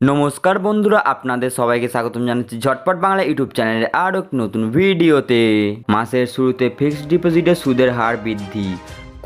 নমস্কার বন্ধুরা, আপনাদের সবাইকে স্বাগতম জানাচ্ছি ঝটপট বাংলা ইউটিউব চ্যানেলে আরও এক নতুন ভিডিওতে। মাসের শুরুতে ফিক্সড ডিপোজিটের সুদের হার বৃদ্ধি।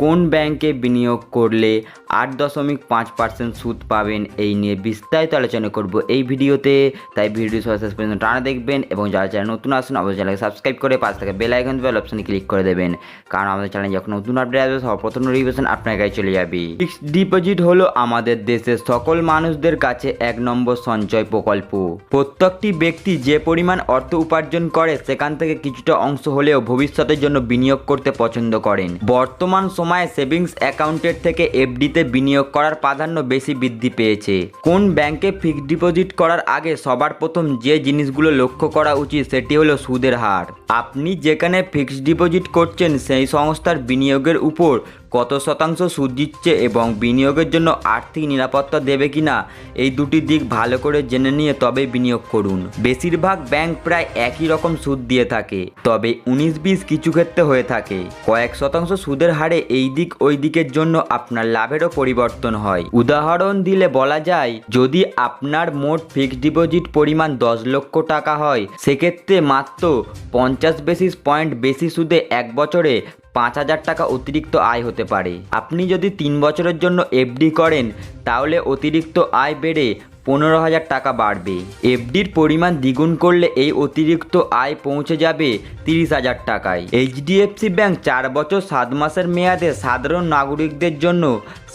কোন ব্যাংকে বিনিয়োগ করলে আট দশমিক পাঁচ পার্সেন্ট সুদ পাবেন এই নিয়ে বিস্তারিত আলোচনা করব এই ভিডিওতে। তাই ভিডিও সবাই শেষ পর্যন্ত টানা দেখবেন এবং যারা চ্যানেল নতুন আসুন অবশ্যই চ্যানেলকে সাবস্ক্রাইব করে পাশ থেকে বেল আইকন বেল অপশানে ক্লিক করে দেবেন। কারণ আমাদের চ্যানেলে যখন নতুন আপডেট আসবে সর্বপ্রথম নোটিফিকেশন আপনার কাছে চলে যাবে। ফিক্সড ডিপোজিট হলো আমাদের দেশের সকল মানুষদের কাছে এক নম্বর সঞ্চয় প্রকল্প। প্রত্যেকটি ব্যক্তি যে পরিমাণ অর্থ উপার্জন করে, সেখান থেকে কিছুটা অংশ হলেও ভবিষ্যতের জন্য বিনিয়োগ করতে পছন্দ করেন। বর্তমান সময়ে সেভিংস অ্যাকাউন্টের থেকে এফডিতে বিনিয়োগ করার প্রাধান্য বেশি বৃদ্ধি পেয়েছে। কোন ব্যাংকে ফিক্সড ডিপোজিট করার আগে সবার প্রথম যে জিনিসগুলো লক্ষ্য করা উচিত সেটি হলো সুদের হার। আপনি যেখানে ফিক্সড ডিপোজিট করছেন সেই সংস্থার বিনিয়োগের উপর কত শতাংশ সুদ দিচ্ছে এবং বিনিয়োগের জন্য আর্থিক নিরাপত্তা দেবে কিনা, এই দুটি দিক ভালো করে জেনে নিয়ে তবে বিনিয়োগ করুন। বেশিরভাগ ব্যাংক প্রায় একই রকম সুদ দিয়ে থাকে, তবে উনিশ বিশ কিছু ক্ষেত্রে হয়ে থাকে। কয়েক শতাংশ সুদের হারে এই দিক ওই দিকের জন্য আপনার লাভেরও পরিবর্তন হয়। উদাহরণ দিলে বলা যায়, যদি আপনার মোট ফিক্সড ডিপোজিট পরিমাণ দশ লক্ষ টাকা হয়, সেক্ষেত্রে মাত্র পঞ্চাশ বেসিস পয়েন্ট বেশি সুদে এক বছরে পাঁচ হাজার টাকা অতিরিক্ত আয় হতে পারে। আপনি যদি তিন বছরের জন্য এফডি করেন, তাহলে অতিরিক্ত আয় বেড়ে পনেরো হাজার টাকা বাড়বে। এফডির পরিমাণ দ্বিগুণ করলে এই অতিরিক্ত আয় পৌঁছে যাবে তিরিশ হাজার টাকায়। এইচডিএফসি ব্যাংক চার বছর সাত মাসের মেয়াদে সাধারণ নাগরিকদের জন্য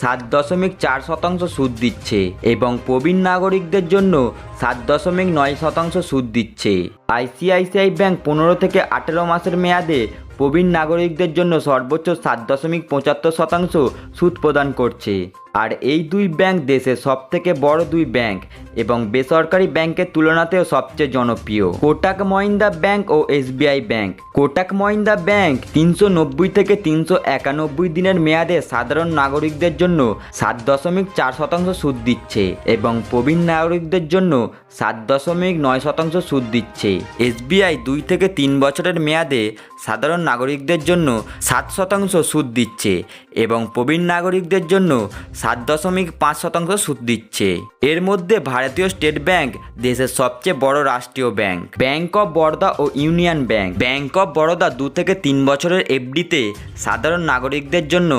সাত দশমিক চার শতাংশ সুদ দিচ্ছে এবং প্রবীণ নাগরিকদের জন্য সাত দশমিক নয় শতাংশ সুদ দিচ্ছে। আইসিআইসিআই ব্যাংক পনেরো থেকে আঠেরো মাসের মেয়াদে প্রবীণ নাগরিকদের জন্য সর্বোচ্চ সাত দশমিক পঁচাত্তর শতাংশ সুদ প্রদান করছে। আর এই দুই ব্যাংক দেশের সব থেকে বড় দুই ব্যাংক এবং বেসরকারি ব্যাংকের তুলনাতেও সবচেয়ে জনপ্রিয়। কোটাক মহিন্দ্রা ব্যাংক ও SBI bank. Kotak Mahindra bank তিনশো নব্বই থেকে তিনশো একানব্বই দিনের মেয়াদে সাধারণ নাগরিকদের জন্য সাত দশমিক চার শতাংশ সুদ দিচ্ছে এবং প্রবীণ নাগরিকদের জন্য সাত দশমিক নয় শতাংশ সুদ দিচ্ছে। এসবিআই দুই থেকে তিন বছরের মেয়াদে সাধারণ নাগরিকদের জন্য সাত শতাংশ সুদ দিচ্ছে এবং প্রবীণ নাগরিকদের জন্য সাত দশমিক পাঁচ শতাংশ সুদ দিচ্ছে। এর মধ্যে ভারতীয় স্টেট ব্যাংক দেশের সবচেয়ে বড় রাষ্ট্রীয় bank. Bank of Baroda O union bank. Bank of Baroda দু থেকে তিন বছরের এফডিতে সাধারণ নাগরিকদের জন্য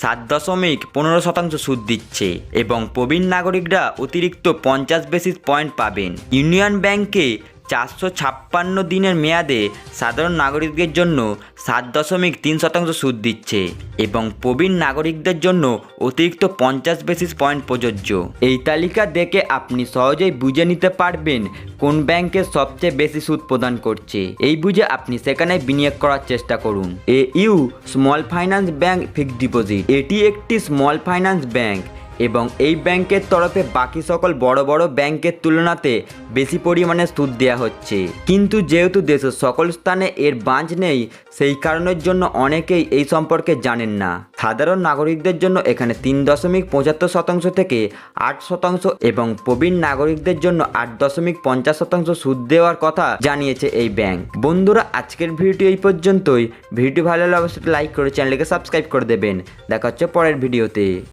সাত দশমিক পনেরো শতাংশ সুদ দিচ্ছে এবং প্রবীণ নাগরিকরা অতিরিক্ত পঞ্চাশ বেসিস পয়েন্ট পাবেন। ইউনিয়ন ব্যাংকে চারশো ছাপ্পান্ন দিনের মেয়াদে সাধারণ নাগরিকদের জন্য সাত দশমিক তিন শতাংশ সুদ দিচ্ছে এবং প্রবীণ নাগরিকদের জন্য অতিরিক্ত পঞ্চাশ বেসিস পয়েন্ট প্রযোজ্য। এই তালিকা দেখে আপনি সহজেই বুঝে নিতে পারবেন কোন ব্যাংকে সবচেয়ে বেশি সুদ প্রদান করছে। এই বুঝে আপনি সেখানে বিনিয়োগ করার চেষ্টা করুন। A U small finance bank fixed deposit. এটি একটি স্মল ফাইন্যান্স ব্যাংক। এবং এই ব্যাংকের তরফে বাকি সকল বড় বড় ব্যাংকের তুলনাতে বেশি পরিমাণে সুদ দেওয়া হচ্ছে। কিন্তু যেহেতু দেশের সকল স্থানে এর বাঁচ নেই, সেই কারণের জন্য অনেকেই এই সম্পর্কে জানেন না। সাধারণ নাগরিকদের জন্য এখানে তিন দশমিক পঁচাত্তর শতাংশ থেকে আট শতাংশ এবং প্রবীণ নাগরিকদের জন্য আট দশমিক পঞ্চাশ শতাংশ সুদ দেওয়ার কথা জানিয়েছে এই ব্যাংক। বন্ধুরা, আজকের ভিডিওটি এই পর্যন্তই। ভিডিও ভালো লাগলে অবশ্যই লাইক করে চ্যানেলকে সাবস্ক্রাইব করে দেবেন। দেখা হচ্ছে পরের ভিডিওতে।